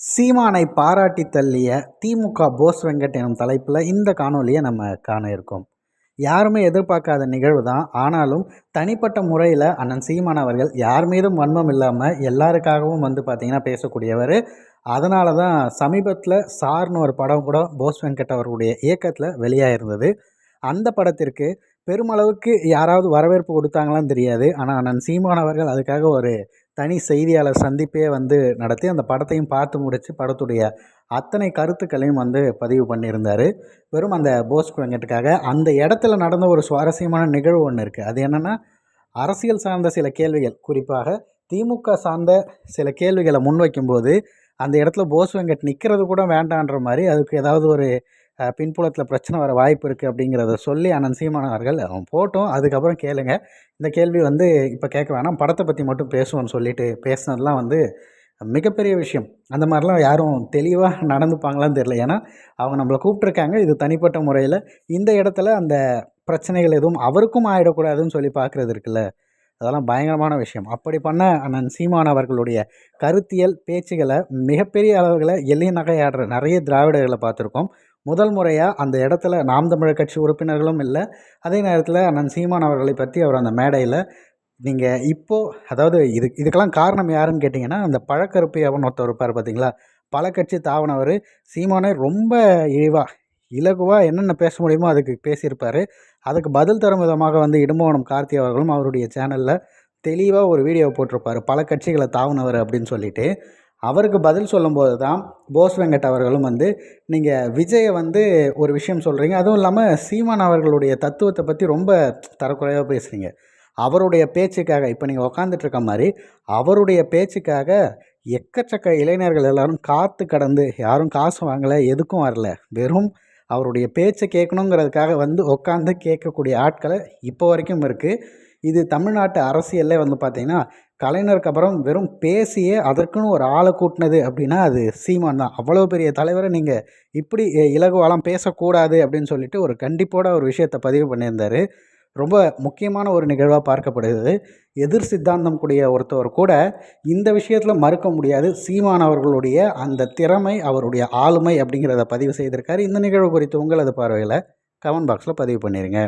சீமானை பாராட்டி தள்ளிய திமுக போஸ் வெங்கட் எனும் தலைப்பில் இந்த காணொலியை நம்ம காண இருக்கோம். யாருமே எதிர்பார்க்காத நிகழ்வு தான். ஆனாலும் தனிப்பட்ட முறையில் அண்ணன் சீமான் அவர்கள் யார் மீதும் வன்மம் இல்லாமல் எல்லாருக்காகவும் வந்து பார்த்திங்கன்னா பேசக்கூடியவர். அதனால தான் சமீபத்தில் சார்னு ஒரு படம் கூட போஸ் வெங்கட் அவர்களுடைய இயக்கத்தில் வெளியாயிருந்தது. அந்த படத்திற்கு பெருமளவுக்கு யாராவது வரவேற்பு கொடுத்தாங்களான்னு தெரியாது. ஆனால் அண்ணன் சீமான் அவர்கள் அதுக்காக ஒரு தனி செய்தியாளர் சந்திப்பே வந்து நடத்தி அந்த படத்தையும் பார்த்து முடித்து படத்துடைய அத்தனை கருத்துக்களையும் வந்து பதிவு பண்ணியிருந்தார். வெறும் அந்த போஸ் வெங்கட்டுக்காக அந்த இடத்துல நடந்த ஒரு சுவாரஸ்யமான நிகழ்வு ஒன்று இருக்குது அது என்னென்னா அரசியல் சார்ந்த சில கேள்விகள். குறிப்பாக திமுக சார்ந்த சில கேள்விகளை முன்வைக்கும்போது அந்த இடத்துல போஸ் வெங்கட் நிற்கிறது கூட வேண்டான்ற மாதிரி அதுக்கு ஏதாவது ஒரு பின்புலத்தில் பிரச்சனை வர வாய்ப்பு இருக்குது அப்படிங்கிறத சொல்லி அண்ணன் சீமான் அவர்கள் அவன் போட்டோம். அதுக்கப்புறம் கேளுங்க. இந்த கேள்வி வந்து இப்போ கேட்க வேணாம். படத்தை பற்றி மட்டும் பேசுவோம்னு சொல்லிட்டு பேசுனதுலாம் வந்து மிகப்பெரிய விஷயம். அந்த மாதிரிலாம் யாரும் தெளிவாக நடந்துப்பாங்களான்னு தெரில ஏன்னா அவங்க நம்மளை கூப்பிட்ருக்காங்க இது தனிப்பட்ட முறையில். இந்த இடத்துல அந்த பிரச்சனைகள் எதுவும் அவருக்கும் ஆகிடக்கூடாதுன்னு சொல்லி பார்க்குறது இருக்குல்ல. அதெல்லாம் பயங்கரமான விஷயம். அப்படி பண்ண அண்ணன் சீமான் அவர்களுடைய கருத்தியல் பேச்சுகளை மிகப்பெரிய அளவுகளை எளிய நகையாடுற நிறைய திராவிடர்களை பார்த்துருக்கோம். முதல் முறையாக அந்த இடத்துல நாம் தமிழர் கட்சி உறுப்பினர்களும் இல்லை. அதே நேரத்தில் அண்ணன் சீமான் அவர்களை பற்றி அவர் அந்த மேடையில் நீங்கள் இப்போது அதாவது இது இதுக்கெல்லாம் காரணம் யாருன்னு கேட்டிங்கன்னா அந்த பழக்கருப்பு அவன் ஒருத்தர் இருப்பார் பார்த்தீங்களா பல கட்சி தாவனவர் சீமானே ரொம்ப இழிவாக இலகுவாக என்னென்ன பேச முடியுமோ அதுக்கு பேசியிருப்பார். அதுக்கு பதில் தரும் விதமாக வந்து இடும்போனம் கார்த்தி அவர்களும் அவருடைய சேனலில் தெளிவாக ஒரு வீடியோ போட்டிருப்பார். பல கட்சிகளை தாவுனவர் அப்படின்னு சொல்லிட்டு. அவருக்கு பதில் சொல்லும்போது தான் போஸ் வெங்கட் அவர்களும் வந்து நீங்கள் விஜயை வந்து ஒரு விஷயம் சொல்கிறீங்க அதுவும் இல்லாமல் சீமான் அவர்களுடைய தத்துவத்தை பற்றி ரொம்ப தரக்குறைவாக பேசுகிறீங்க அவருடைய பேச்சுக்காக இப்போ நீங்கள் உக்காந்துட்ருக்க மாதிரி அவருடைய பேச்சுக்காக எக்கச்சக்க இளைஞர்கள் எல்லோரும் காற்று கடந்து யாரும் காசு வாங்கலை எதுக்கும் வரல. வெறும் அவருடைய பேச்சை கேட்கணுங்கிறதுக்காக வந்து உட்காந்து கேட்கக்கூடிய ஆட்களை இப்போ வரைக்கும் இருக்குது இது தமிழ்நாட்டு அரசியலில் வந்து பார்த்திங்கன்னா கலைஞருக்கு அப்புறம் வெறும் பேசியே அதற்குன்னு ஒரு ஆளை கூட்டினது அப்படின்னா அது சீமான் தான். அவ்வளோ பெரிய தலைவரை நீங்கள் இப்படி இலகுவாலாம் பேசக்கூடாது அப்படின்னு சொல்லிட்டு ஒரு கண்டிப்போட ஒரு விஷயத்தை பதிவு பண்ணியிருந்தார். ரொம்ப முக்கியமான ஒரு நிகழ்வாக பார்க்கப்படுகிறது. எதிர் சித்தாந்தம் கூடிய ஒருத்தவர் கூட இந்த விஷயத்தில் மறுக்க முடியாது. சீமான் அவர்களுடைய அந்த திறமை அவருடைய ஆளுமை அப்படிங்கிறத பதிவு செய்திருக்காரு. இந்த நிகழ்வு குறித்து உங்களது பார்வையில் கமெண்ட் பாக்ஸில் பதிவு பண்ணிடுங்க